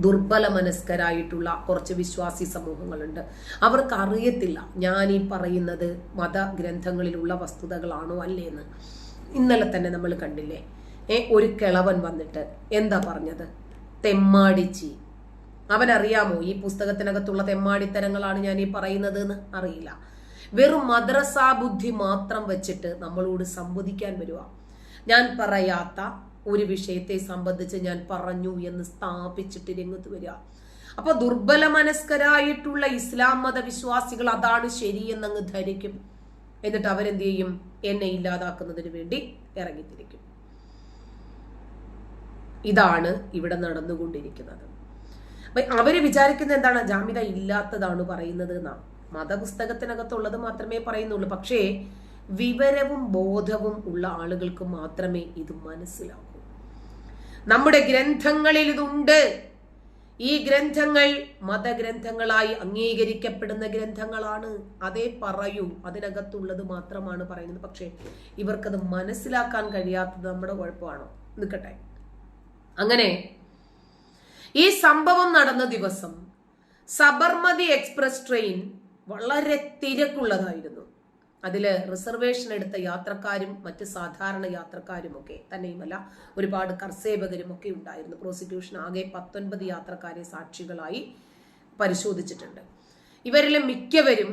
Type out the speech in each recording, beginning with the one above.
ദുർബല മനസ്കരായിട്ടുള്ള കുറച്ച് വിശ്വാസി സമൂഹങ്ങളുണ്ട്. അവർക്ക് അറിയത്തില്ല ഞാൻ ഈ പറയുന്നത് മതഗ്രന്ഥങ്ങളിലുള്ള വസ്തുതകളാണോ അല്ലേന്ന്. ഇന്നലെ തന്നെ നമ്മൾ കണ്ടില്ലേ? ഏ ഒരു കിളവൻ വന്നിട്ട് എന്താ പറഞ്ഞത്? തെമ്മാടിച്ചി. അവനറിയാമോ ഈ പുസ്തകത്തിനകത്തുള്ള തെമ്മാടിത്തരങ്ങളാണ് ഞാൻ ഈ പറയുന്നത് എന്ന് അറിയില്ല. വെറും മദ്രസാ ബുദ്ധി മാത്രം വെച്ചിട്ട് നമ്മളോട് സംവദിക്കാൻ വരുക ഞാൻ പറയാത്ത ഒരു വിഷയത്തെ സംബന്ധിച്ച് ഞാൻ പറഞ്ഞു എന്ന് സ്ഥാപിച്ചിട്ട് രംഗത്ത് വരിക. അപ്പൊ ദുർബല മനസ്കരായിട്ടുള്ള ഇസ്ലാം മത വിശ്വാസികൾ അതാണ് ശരിയെന്നങ്ങ് ധരിക്കും. എന്നിട്ട് അവരെന്ത് ചെയ്യും എന്നെ ഇല്ലാതാക്കുന്നതിന് വേണ്ടി ഇറങ്ങിത്തിരിക്കും. ഇതാണ് ഇവിടെ നടന്നുകൊണ്ടിരിക്കുന്നത്. അപ്പൊ അവർ വിചാരിക്കുന്ന എന്താണ്? ജാമ്യത ഇല്ലാത്തതാണ് പറയുന്നത് എന്നാ. മതപുസ്തകത്തിനകത്തുള്ളത് മാത്രമേ പറയുന്നുള്ളൂ. പക്ഷേ വിവരവും ബോധവും ഉള്ള ആളുകൾക്ക് മാത്രമേ ഇത് മനസ്സിലാക്കൂ നമ്മുടെ ഗ്രന്ഥങ്ങളിൽ ഇതുണ്ട്. ഈ ഗ്രന്ഥങ്ങൾ മതഗ്രന്ഥങ്ങളായി അംഗീകരിക്കപ്പെടുന്ന ഗ്രന്ഥങ്ങളാണ്. അതേ പറയൂ. അതിനകത്തുള്ളത് മാത്രമാണ് പറയുന്നത്. പക്ഷേ ഇവർക്കത് മനസ്സിലാക്കാൻ കഴിയാത്തത് നമ്മുടെ കുഴപ്പമാണോ? നിൽക്കട്ടെ. അങ്ങനെ ഈ സംഭവം നടന്ന ദിവസം സബർമതി എക്സ്പ്രസ് ട്രെയിൻ വളരെ തിരക്കുള്ളതായിരുന്നു. അതിൽ റിസർവേഷൻ എടുത്ത യാത്രക്കാരും മറ്റ് സാധാരണ യാത്രക്കാരും ഒക്കെ തന്നെയുമല്ല ഒരുപാട് കർസേവകരും ഒക്കെ ഉണ്ടായിരുന്നു. പ്രോസിക്യൂഷൻ ആകെ പത്തൊൻപത് യാത്രക്കാരെ സാക്ഷികളായി പരിശോധിച്ചിട്ടുണ്ട്. ഇവരിലെ മിക്കവരും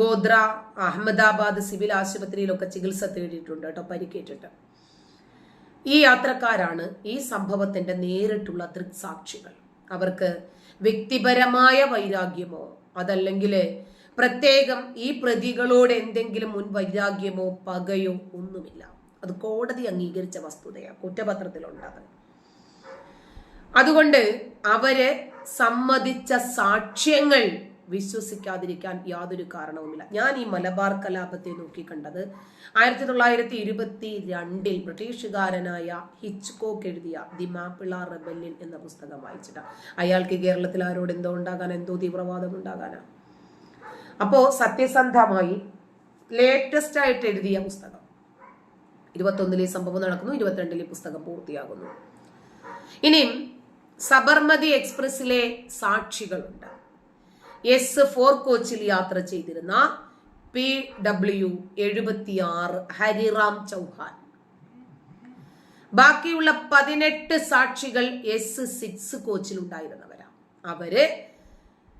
ഗോദ്ര അഹമ്മദാബാദ് സിവിൽ ആശുപത്രിയിലൊക്കെ ചികിത്സ തേടിയിട്ടുണ്ട് കേട്ടോ പരിക്കേറ്റിട്ട്. ഈ യാത്രക്കാരാണ് ഈ സംഭവത്തിന്റെ നേരിട്ടുള്ള ദൃക്സാക്ഷികൾ. അവർക്ക് വ്യക്തിപരമായ വൈരാഗ്യമോ അതല്ലെങ്കിൽ പ്രത്യേകം ഈ പ്രതികളോട് എന്തെങ്കിലും മുൻ വൈരാഗ്യമോ പകയോ ഒന്നുമില്ല. അത് കോടതി അംഗീകരിച്ച വസ്തുതയാണ് കുറ്റപത്രത്തിലുണ്ടത് അതുകൊണ്ട് അവരെ സമ്മതിച്ച സാക്ഷ്യങ്ങൾ വിശ്വസിക്കാതിരിക്കാൻ യാതൊരു കാരണവുമില്ല. ഞാൻ ഈ മലബാർ കലാപത്തെ നോക്കിക്കണ്ടത് ആയിരത്തി തൊള്ളായിരത്തി ഇരുപത്തി രണ്ടിൽ ബ്രിട്ടീഷുകാരനായ ഹിച്ച്കോക്ക് എഴുതിയ ദി മാപ്പിള റെബല്യൻ എന്ന പുസ്തകം വായിച്ചിട്ടാണ് അയാൾക്ക് കേരളത്തിൽ ആരോട് എന്തോ ഉണ്ടാകാൻ എന്തോ തീവ്രവാദം ഉണ്ടാകാനാ? അപ്പോ സത്യസന്ധമായി ലേറ്റസ്റ്റ് ആയിട്ട് എഴുതിയ പുസ്തകം. ഇരുപത്തൊന്നിലെ സംഭവം നടക്കുന്നു ഇരുപത്തിരണ്ടിലെ പുസ്തകം പൂർത്തിയാകുന്നു. ഇനിയും സബർമതി എക്സ്പ്രസിലെ സാക്ഷികളുണ്ട്. എസ് ഫോർ കോച്ചിൽ യാത്ര ചെയ്തിരുന്ന പി ഡബ്ല്യു എഴുപത്തിയാറ് ഹരിറാം ചൗഹാൻ. ബാക്കിയുള്ള പതിനെട്ട് സാക്ഷികൾ എസ് സിക്സ് കോച്ചിൽ ഉണ്ടായിരുന്നവരാണ് അവർ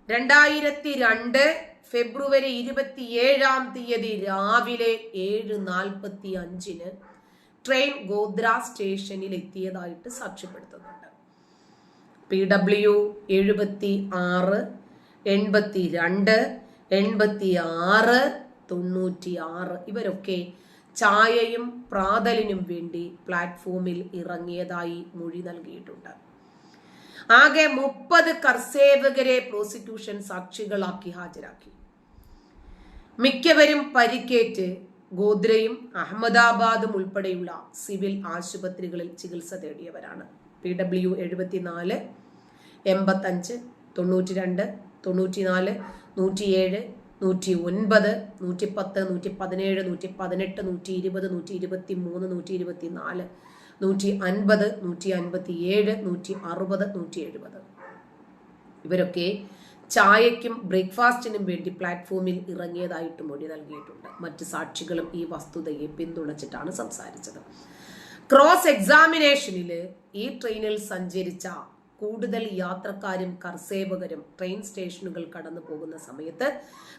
രണ്ടായിരത്തി രണ്ട് ഫെബ്രുവരി ഇരുപത്തിയേഴാം തീയതി രാവിലെ ഏഴ് നാൽപ്പത്തി അഞ്ചിന് ട്രെയിൻ ഗോദ്ര സ്റ്റേഷനിൽ എത്തിയതായിട്ട് സാക്ഷ്യപ്പെടുത്തുന്നുണ്ട്. പി ഡബ്ല്യു എഴുപത്തി ആറ് എൺപത്തി രണ്ട് എൺപത്തി ആറ് തൊണ്ണൂറ്റി ആറ് ഇവരൊക്കെ ചായയും പ്രാതലിനും വേണ്ടി പ്ലാറ്റ്ഫോമിൽ ഇറങ്ങിയതായി മൊഴി നൽകിയിട്ടുണ്ട്. ആകെ മുപ്പത് കർസേവകരെ പ്രോസിക്യൂഷൻ സാക്ഷികളാക്കി ഹാജരാക്കി. മിക്കവരും പരിക്കേറ്റ് ഗോദ്രയും അഹമ്മദാബാദും ഉൾപ്പെടെയുള്ള സിവിൽ ആശുപത്രികളിൽ ചികിത്സ തേടിയവരാണ്. പി ഡബ്ല്യു എഴുപത്തിനാല് എൺപത്തഞ്ച് തൊണ്ണൂറ്റി രണ്ട് തൊണ്ണൂറ്റിനാല് നൂറ്റിയേഴ് നൂറ്റി ഒൻപത് നൂറ്റി പത്ത് നൂറ്റി പതിനേഴ് നൂറ്റി പതിനെട്ട് നൂറ്റി ഇരുപത് നൂറ്റി ഇരുപത്തി മൂന്ന് നൂറ്റി ഇരുപത്തി നാല് നൂറ്റി അൻപത് നൂറ്റി അൻപത്തി ഏഴ് നൂറ്റി അറുപത് നൂറ്റി എഴുപത് ഇവരൊക്കെ ചായയ്ക്കും ബ്രേക്ക്ഫാസ്റ്റിനും വേണ്ടി പ്ലാറ്റ്ഫോമിൽ ഇറങ്ങിയതായിട്ട് മൊഴി നൽകിയിട്ടുണ്ട്. മറ്റ് സാക്ഷികളും ഈ വസ്തുതയെ പിന്തുണച്ചിട്ടാണ് സംസാരിച്ചത്. ക്രോസ് എക്സാമിനേഷനിൽ ഈ ട്രെയിനിൽ സഞ്ചരിച്ച കൂടുതൽ യാത്രക്കാരും കർസേവകരും ട്രെയിൻ സ്റ്റേഷനുകൾ കടന്നു പോകുന്ന സമയത്ത്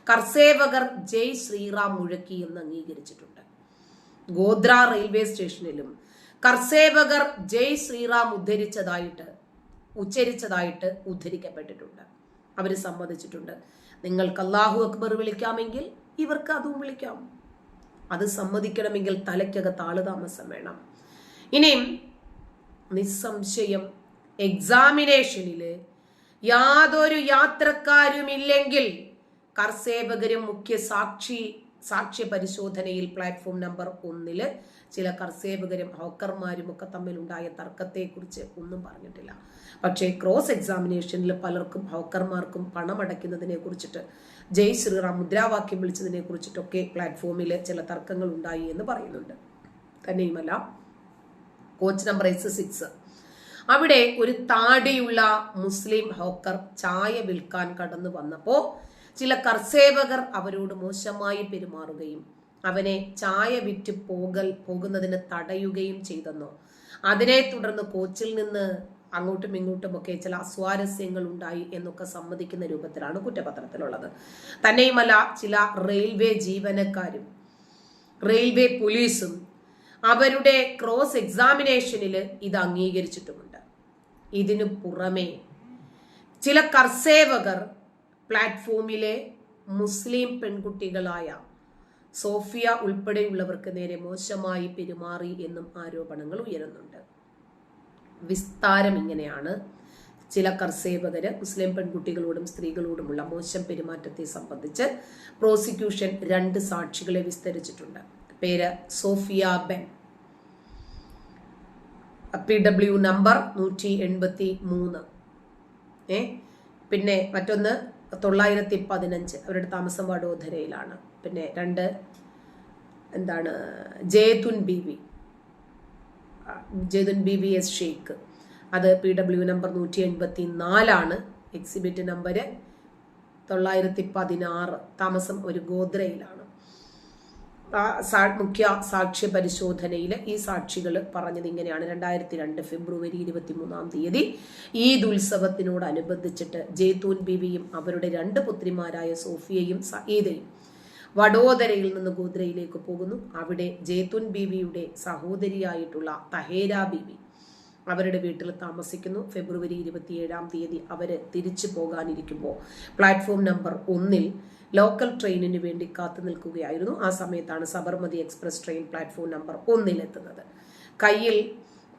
കർസേവകർ ജയ് ശ്രീറാം മുഴക്കി എന്ന് അംഗീകരിച്ചിട്ടുണ്ട്. ഗോദ്ര റെയിൽവേ സ്റ്റേഷനിലും കർസേവകർ ജയ് ശ്രീറാം ഉദ്ധരിച്ചതായിട്ട് ഉച്ചരിച്ചതായിട്ട് ഉദ്ധരിക്കപ്പെട്ടിട്ടുണ്ട്. അവർ സമ്മതിച്ചിട്ടുണ്ട്. നിങ്ങൾക്ക് അള്ളാഹു അക്ബർ വിളിക്കാമെങ്കിൽ ഇവർക്ക് അതും വിളിക്കാം. അത് സമ്മതിക്കണമെങ്കിൽ തലയ്ക്കകത്ത് ആൾ താമസം വേണം. ഇനിയും നിസ്സംശയം എക്സാമിനേഷനിൽ യാതൊരു യാത്രക്കാരുമില്ലെങ്കിൽ കർസേവകരും മുഖ്യ സാക്ഷി സാക്ഷ്യ പരിശോധനയിൽ പ്ലാറ്റ്ഫോം നമ്പർ ഒന്നിൽ ചില കർസേവകരും ഹോക്കർമാരും ഒക്കെ തമ്മിലുണ്ടായ തർക്കത്തെക്കുറിച്ച് ഒന്നും പറഞ്ഞിട്ടില്ല. പക്ഷേ ക്രോസ് എക്സാമിനേഷനിൽ പലർക്കും ഹോക്കർമാർക്കും പണമടയ്ക്കുന്നതിനെ കുറിച്ചിട്ട് ജയ് ശ്രീറാം മുദ്രാവാക്യം വിളിച്ചതിനെ കുറിച്ചിട്ടൊക്കെ പ്ലാറ്റ്ഫോമിൽ ചില തർക്കങ്ങൾ ഉണ്ടായി എന്ന് പറയുന്നുണ്ട്. തന്നെയുമല്ല കോച്ച് നമ്പർ എസ് സിക്സ് അവിടെ ഒരു താടിയുള്ള മുസ്ലിം ഹോക്കർ ചായ വിൽക്കാൻ കടന്നു വന്നപ്പോ ചില കർസേവകർ അവരോട് മോശമായി പെരുമാറുകയും അവനെ ചായ വിറ്റ് പോകൽ പോകുന്നതിന് തടയുകയും ചെയ്തെന്നോ. അതിനെ തുടർന്ന് കോച്ചിൽ നിന്ന് അങ്ങോട്ടും ഒക്കെ ചില അസ്വാരസ്യങ്ങൾ ഉണ്ടായി എന്നൊക്കെ സമ്മതിക്കുന്ന രൂപത്തിലാണ് കുറ്റപത്രത്തിലുള്ളത്. തന്നെയുമല്ല ചില റെയിൽവേ ജീവനക്കാരും റെയിൽവേ പോലീസും അവരുടെ ക്രോസ് എക്സാമിനേഷനിൽ ഇത് അംഗീകരിച്ചിട്ടുമുണ്ട്. ഇതിനു പുറമെ ചില കർസേവകർ പ്ലാറ്റ്ഫോമിലെ മുസ്ലിം പെൺകുട്ടികളായ സോഫിയ ഉൾപ്പെടെയുള്ളവർക്ക് നേരെ മോശമായി പെരുമാറി എന്നും ആരോപണങ്ങൾ ഉയരുന്നുണ്ട്. വിസ്താരം ഇങ്ങനെയാണ്. ചില കർസേവകര് മുസ്ലിം പെൺകുട്ടികളോടും സ്ത്രീകളോടുമുള്ള മോശം പെരുമാറ്റത്തെ സംബന്ധിച്ച് പ്രോസിക്യൂഷൻ രണ്ട് സാക്ഷികളെ വിസ്തരിച്ചിട്ടുണ്ട്. പേര് Sofia ben. P W number നൂറ്റി എൺപത്തി മൂന്ന് ഏ? പിന്നെ മറ്റൊന്ന് തൊള്ളായിരത്തി പതിനഞ്ച് അവരുടെ താമസം വഡോദരയിലാണ്. പിന്നെ രണ്ട് എന്താണ് Jaytun B V Jaytun B V S Sheikh. അത് പി ഡബ്ല്യു നമ്പർ നൂറ്റി എൺപത്തി നാലാണ് എക്സിബിറ്റ് നമ്പർ തൊള്ളായിരത്തി പതിനാറ് താമസം ഒരു ഗോദ്രയിലാണ്. മുഖ്യ സാക്ഷ്യ പരിശോധനയിൽ ഈ സാക്ഷികൾ പറഞ്ഞത് ഇങ്ങനെയാണ്. രണ്ടായിരത്തി രണ്ട് ഫെബ്രുവരി ഇരുപത്തി മൂന്നാം തീയതി ഈദ് ഉത്സവത്തിനോടനുബന്ധിച്ചിട്ട് ജയ്തൂൻ ബിവിയും അവരുടെ രണ്ട് പുത്രിമാരായ സോഫിയയും സയീദയും വഡോദരയിൽ നിന്ന് ഗോദ്രയിലേക്ക് പോകുന്നു. അവിടെ ജേത്തുൻ ബീവിയുടെ സഹോദരിയായിട്ടുള്ള തഹേര ബീവി അവരുടെ വീട്ടിൽ താമസിക്കുന്നു. ഫെബ്രുവരി ഇരുപത്തിയേഴാം തീയതി അവർ തിരിച്ചു പോകാനിരിക്കുമ്പോൾ പ്ലാറ്റ്ഫോം നമ്പർ ഒന്നിൽ ലോക്കൽ ട്രെയിനിന് വേണ്ടി കാത്തു നിൽക്കുകയായിരുന്നു. ആ സമയത്താണ് Sabarmati express train platform number ഒന്നിലെത്തുന്നത് കയ്യിൽ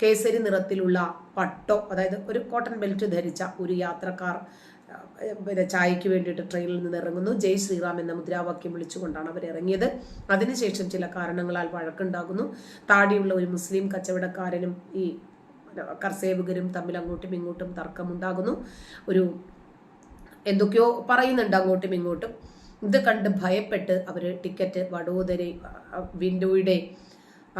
കേസരി നിറത്തിലുള്ള പട്ടോ അതായത് ഒരു കോട്ടൺ ബെൽറ്റ് ധരിച്ച ഒരു യാത്രക്കാർ പിന്നെ ചായയ്ക്ക് വേണ്ടിയിട്ട് ട്രെയിനിൽ നിന്ന് ഇറങ്ങുന്നു. ജയ് ശ്രീറാം എന്ന മുദ്രാവാക്യം വിളിച്ചുകൊണ്ടാണ് അവർ ഇറങ്ങിയത്. അതിനുശേഷം ചില കാരണങ്ങളാൽ വഴക്കുണ്ടാകുന്നു. താടിയുള്ള ഒരു മുസ്ലിം കച്ചവടക്കാരനും ഈ കർസേവകരും തമ്മിൽ അങ്ങോട്ടും ഇങ്ങോട്ടും തർക്കമുണ്ടാകുന്നു. ഒരു എന്തൊക്കെയോ പറയുന്നുണ്ട് അങ്ങോട്ടും ഇങ്ങോട്ടും. ഇത് കണ്ട് ഭയപ്പെട്ട് അവർ ടിക്കറ്റ് വഡോദര വിൻഡോയുടെ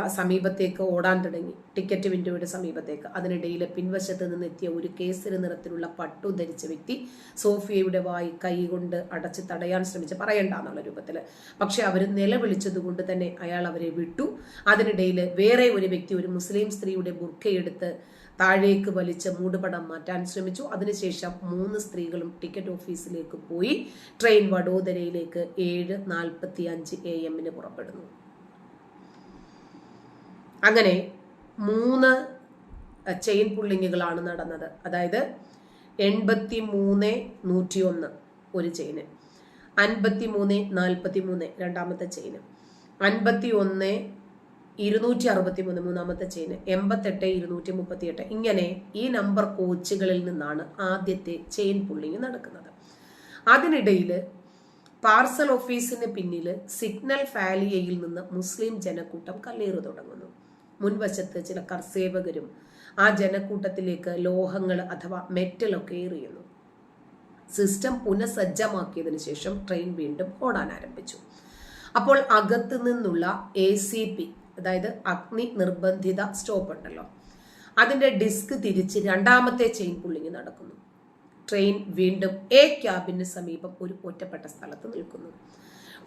സമീപത്തേക്ക് ഓടാൻ തുടങ്ങി. ടിക്കറ്റ് വിൻഡോയുടെ സമീപത്തേക്ക്. അതിനിടയിൽ പിൻവശത്ത് നിന്നെത്തിയ ഒരു കേസരി നിറത്തിലുള്ള പട്ടു ധരിച്ച വ്യക്തി സോഫിയയുടെ വായി കൈകൊണ്ട് അടച്ച് തടയാൻ ശ്രമിച്ച് പറയണ്ട എന്നുള്ള രൂപത്തിൽ. പക്ഷെ അവർ നിലവിളിച്ചതുകൊണ്ട് തന്നെ അയാൾ അവരെ വിട്ടു. അതിനിടയിൽ വേറെ ഒരു വ്യക്തി ഒരു മുസ്ലിം സ്ത്രീയുടെ ബുർഖയെടുത്ത് താഴേക്ക് വലിച്ച് മൂടുപടം മാറ്റാൻ ശ്രമിച്ചു. അതിനുശേഷം മൂന്ന് സ്ത്രീകളും ടിക്കറ്റ് ഓഫീസിലേക്ക് പോയി ട്രെയിൻ വഡോദരയിലേക്ക് ഏഴ് നാൽപ്പത്തി അഞ്ച് എ എമ്മിന് പുറപ്പെടുന്നു. അങ്ങനെ മൂന്ന് ചെയിൻ പുള്ളിങ്ങുകളാണ് നടന്നത്. അതായത് എൺപത്തി മൂന്ന് നൂറ്റി ഒന്ന് ഒരു ചെയിന്. അൻപത്തി മൂന്ന് നാൽപ്പത്തി മൂന്ന് രണ്ടാമത്തെ ചെയിന്. അൻപത്തി ഒന്ന് ഇരുന്നൂറ്റി അറുപത്തി മൂന്ന് മൂന്നാമത്തെ ചെയിന്. എൺപത്തെട്ട് ഇരുന്നൂറ്റി മുപ്പത്തി എട്ട് ഇങ്ങനെ ഈ നമ്പർ കോച്ചുകളിൽ നിന്നാണ് ആദ്യത്തെ ചെയിൻ പുള്ളിങ് നടക്കുന്നത്. അതിനിടയിൽ പാർസൽ ഓഫീസിന് പിന്നിൽ സിഗ്നൽ ഫാലിയയിൽ നിന്ന് മുസ്ലിം ജനക്കൂട്ടം കല്ലേറ് തുടങ്ങുന്നു. മുൻവശത്ത് ചില കർസേവകരും ആ ജനക്കൂട്ടത്തിലേക്ക് ലോഹങ്ങൾ അഥവാ മെറ്റലൊക്കെ എറിയുന്നു. സിസ്റ്റം പുനഃസജ്ജമാക്കിയതിനു ശേഷം ട്രെയിൻ വീണ്ടും ഓടാൻ ആരംഭിച്ചു. അപ്പോൾ അകത്തു നിന്നുള്ള എ സി പി അതായത് അഗ്നി നിർബന്ധിത സ്റ്റോപ്പ് ഉണ്ടല്ലോ. അതിന്റെ ഡിസ്ക് തിരിച്ച് രണ്ടാമത്തെ ചെയിൻ പുള്ളിങ് നടക്കുന്നു. ട്രെയിൻ വീണ്ടും എ ക്യാബിന് സമീപം ഒരു ഒറ്റപ്പെട്ട സ്ഥലത്ത് നിൽക്കുന്നു.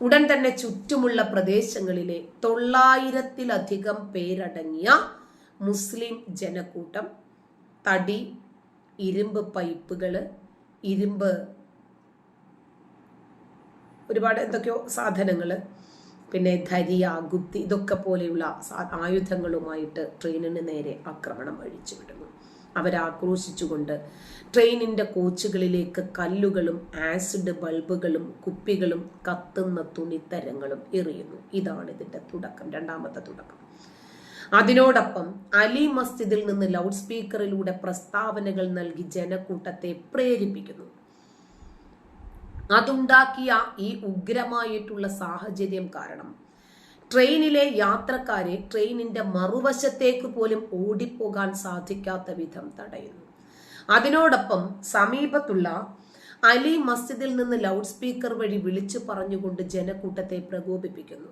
ഉടൻ തന്നെ ചുറ്റുമുള്ള പ്രദേശങ്ങളിലെ തൊള്ളായിരത്തിലധികം പേരടങ്ങിയ മുസ്ലിം ജനക്കൂട്ടം തടി ഇരുമ്പ് പൈപ്പുകൾ ഇരുമ്പ് ഒരുപാട് എന്തൊക്കെയോ സാധനങ്ങൾ പിന്നെ ധരിയ ഗുത്തി ഇതൊക്കെ പോലെയുള്ള ആയുധങ്ങളുമായിട്ട് ട്രെയിനിന് നേരെ ആക്രമണം അഴിച്ചുവിടുന്നു. അവരാക്രോശിച്ചുകൊണ്ട് ട്രെയിനിന്റെ കോച്ചുകളിലേക്ക് കല്ലുകളും ആസിഡ് ബൾബുകളും കുപ്പികളും കത്തുന്ന തുണിത്തരങ്ങളും എറിയുന്നു. ഇതാണ് ഇതിന്റെ തുടക്കം രണ്ടാമത്തെ തുടക്കം. അതിനോടൊപ്പം അലി മസ്ജിദിൽ നിന്ന് ലൗഡ് സ്പീക്കറിലൂടെ പ്രസ്താവനകൾ നൽകി ജനക്കൂട്ടത്തെ പ്രേരിപ്പിക്കുന്നു. അതുണ്ടാക്കിയ ഈ ഉഗ്രമായിട്ടുള്ള സാഹചര്യം കാരണം ട്രെയിനിലെ യാത്രക്കാരെ ട്രെയിനിന്റെ മറുവശത്തേക്ക് പോലും ഓടിപ്പോകാൻ സാധിക്കാത്ത വിധം തടയുന്നു. അതിനോടൊപ്പം സമീപത്തുള്ള അലി മസ്ജിദിൽ നിന്ന് ലൗഡ് സ്പീക്കർ വഴി വിളിച്ചു പറഞ്ഞുകൊണ്ട് ജനക്കൂട്ടത്തെ പ്രകോപിപ്പിക്കുന്നു.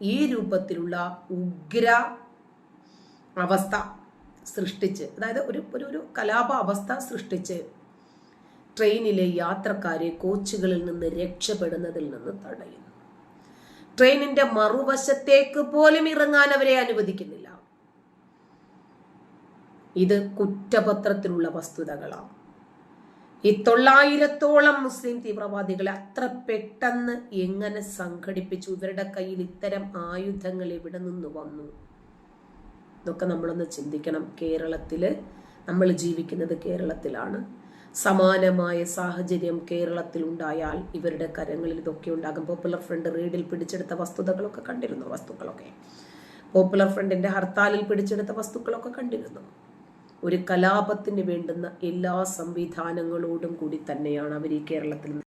ഈ രൂപത്തിലുള്ള ഉഗ്ര അവസ്ഥ സൃഷ്ടിച്ച് അതായത് ഒരു ഒരു ഒരു കലാപ അവസ്ഥ സൃഷ്ടിച്ച് ട്രെയിനിലെ യാത്രക്കാരെ കോച്ചുകളിൽ നിന്ന് രക്ഷപ്പെടുന്നതിൽ നിന്ന് തടയുന്നു. ട്രെയിനിന്റെ മറുവശത്തേക്ക് പോലും ഇറങ്ങാൻ അവരെ അനുവദിക്കുന്നില്ല. ഇത് കുറ്റപത്രത്തിലുള്ള വസ്തുതകളാണ്. ഈ തൊള്ളായിരത്തോളം മുസ്ലിം തീവ്രവാദികളെ അത്ര പെട്ടെന്ന് എങ്ങനെ സംഘടിപ്പിച്ചു? ഇവരുടെ കയ്യിൽ ഇത്തരം ആയുധങ്ങൾ എവിടെ നിന്ന് വന്നു? ഇതൊക്കെ നമ്മളൊന്ന് ചിന്തിക്കണം. കേരളത്തിൽ നമ്മൾ ജീവിക്കുന്നത് കേരളത്തിലാണ്. സമാനമായ സാഹചര്യം കേരളത്തിൽ ഉണ്ടായാൽ ഇവരുടെ കരങ്ങളിൽ ഇതൊക്കെ ഉണ്ടാകും. പോപ്പുലർ ഫ്രണ്ട് റീഡിൽ പിടിച്ചെടുത്ത വസ്തുതകളൊക്കെ കണ്ടിരുന്നു വസ്തുക്കളൊക്കെ. പോപ്പുലർ ഫ്രണ്ടിന്റെ ഹർത്താലിൽ പിടിച്ചെടുത്ത വസ്തുക്കളൊക്കെ കണ്ടിരുന്നു. ഒരു കലാപത്തിന് വേണ്ടുന്ന എല്ലാ സംവിധാനങ്ങളോടും കൂടി തന്നെയാണ് അവർ ഈ കേരളത്തിൽ